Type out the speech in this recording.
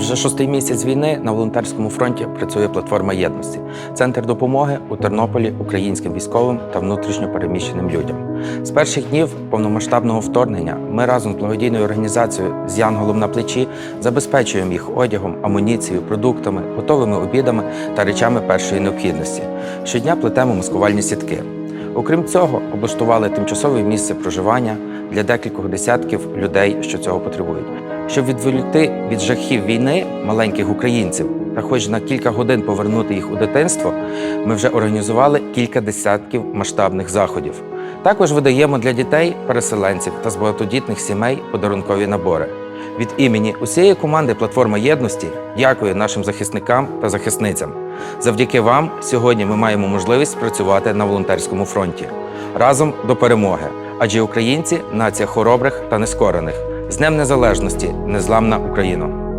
Вже шостий місяць війни на волонтерському фронті працює платформа єдності, центр допомоги у Тернополі українським військовим та внутрішньо переміщеним людям. З перших днів повномасштабного вторгнення ми разом з благодійною організацією з Янголом на плечі забезпечуємо їх одягом, амуніцією, продуктами, готовими обідами та речами першої необхідності. Щодня плетемо маскувальні сітки. Окрім цього, облаштували тимчасове місце проживання для декількох десятків людей, що цього потребують. Щоб відволікти від жахів війни маленьких українців та хоч на кілька годин повернути їх у дитинство, ми вже організували кілька десятків масштабних заходів. Також видаємо для дітей, переселенців та з багатодітних сімей подарункові набори. Від імені усієї команди Платформа єдності дякую нашим захисникам та захисницям. Завдяки вам сьогодні ми маємо можливість працювати на волонтерському фронті разом до перемоги. Адже українці нація хоробрих та нескорених. З Днем Незалежності, незламна Україна!